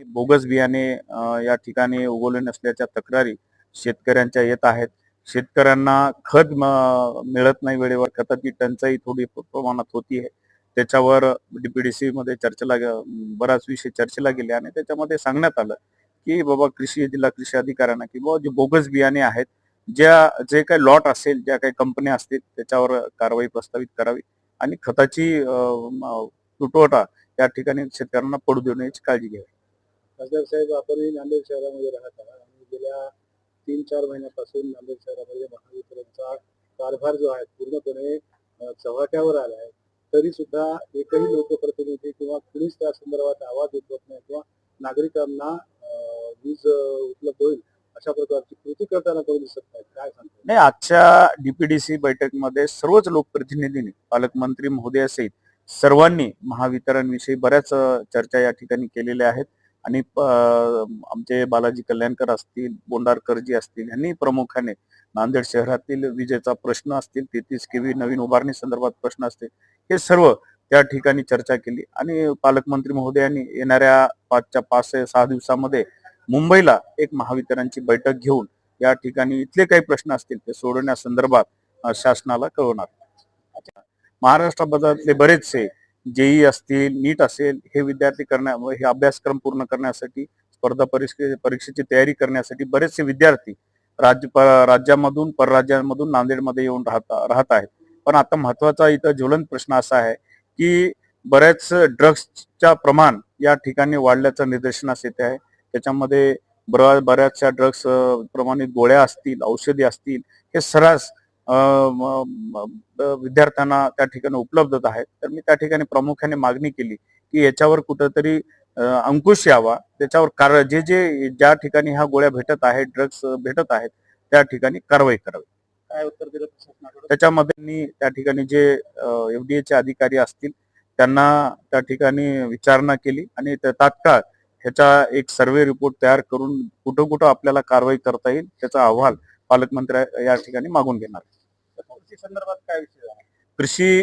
Bogus बियाणे या ठिकाणी उगवले नसल्याच्या तक्रारी शेतकऱ्यांच्या येत आहेत. शेतकऱ्यांना खत मिळत नाही वेळेवर. खताची टंचाई थोडी प्रमाणात होती आहे. त्याच्यावर डीपीडीसी मध्ये चर्चेला बराच विषय चर्चेला गेले आणि त्याच्यामध्ये सांगण्यात आलं की बाबा कृषी जिल्हा कृषी अधिकाऱ्यांना की बाबा जे बोगस बियाणे आहेत ज्या जे काही लॉट असेल ज्या काही कंपन्या असतील त्याच्यावर कारवाई प्रस्तावित करावी आणि खताची तुटवटा तुटवडा या ठिकाणी शेतकऱ्यांना पडू देऊ काळजी घ्यावी. खासदार साहेब आपणही नांदेड शहरामध्ये राहत आहात. आणि गेल्या तीन चार महिन्यापासून नांदेड शहरामध्ये महावितरणचा कारभार जो आहे पूर्णपणे चव्हाट्यावर आला आहे. तरी सुद्धा एकही लोकप्रतिनिधी किंवा कुणीच त्या संदर्भात आवाज उठवत नाही किंवा नागरिकांना वीज उपलब्ध होईल अशा प्रकारची कृती करताना कोणी दिसत नाही. काय सांगतो नाही आजच्या डीपीडीसी बैठकीमध्ये सर्वच लोकप्रतिनिधींनी पालकमंत्री महोदयासहित सर्वांनी महावितरण विषयी बऱ्याच चर्चा या ठिकाणी केलेल्या आहेत. आणि आमचे बालाजी कल्याणकर असतील बोंडारकरजी असतील यांनी प्रामुख्याने नांदेड शहरातील विजेचा प्रश्न असतील तेहतीस केवी नवीन उभारणी संदर्भात प्रश्न असतील हे सर्व त्या ठिकाणी चर्चा केली. आणि पालकमंत्री महोदयांनी येणाऱ्या पाचच्या पाच सहा दिवसामध्ये मुंबईला एक महावितरणची बैठक घेऊन या ठिकाणी इथले काही प्रश्न असतील ते सोडवण्यासंदर्भात शासनाला कळवणार. महाराष्ट्राबद्दलचे बरेचसे जेई असतील नीट असेल हे विद्यार्थी करण्या हे अभ्यासक्रम पूर्ण करण्यासाठी स्पर्धा परीक्षे परीक्षेची तयारी करण्यासाठी बरेचसे विद्यार्थी राज्य राज्यामधून परराज्यामधून नांदेडमध्ये येऊन राहत राहत आहेत. पण आता महत्त्वाचा इथं ज्वलंत प्रश्न असा आहे की बऱ्याच ड्रग्सच्या प्रमाण या ठिकाणी वाढल्याचं निदर्शनास येते आहे. त्याच्यामध्ये बऱ्याचशा ड्रग्स प्रमाणित गोळ्या असतील औषधी असतील हे सर्रास विद्यार्थ्यांना त्या ठिकाणी उपलब्ध आहेत तर मी त्या ठिकाणी प्रामुख्याने मागणी केली की याच्यावर कुठंतरी अंकुश यावा. त्याच्यावर कार जे जे ज्या ठिकाणी ह्या गोळ्या भेटत आहेत ड्रग्स भेटत आहेत त्या ठिकाणी कारवाई करावी. काय उत्तर दिलं त्याच्यामध्ये मी त्या ठिकाणी जे एफडीए चे अधिकारी असतील त्यांना त्या ठिकाणी विचारणा केली आणि तात्काळ ह्याचा एक सर्वे रिपोर्ट तयार करून कुठं कुठं आपल्याला कारवाई करता येईल त्याचा अहवाल पालकमंत्री या ठिकाणी मागून घेणार. कृषी संदर्भात काय विषय आहे? कृषी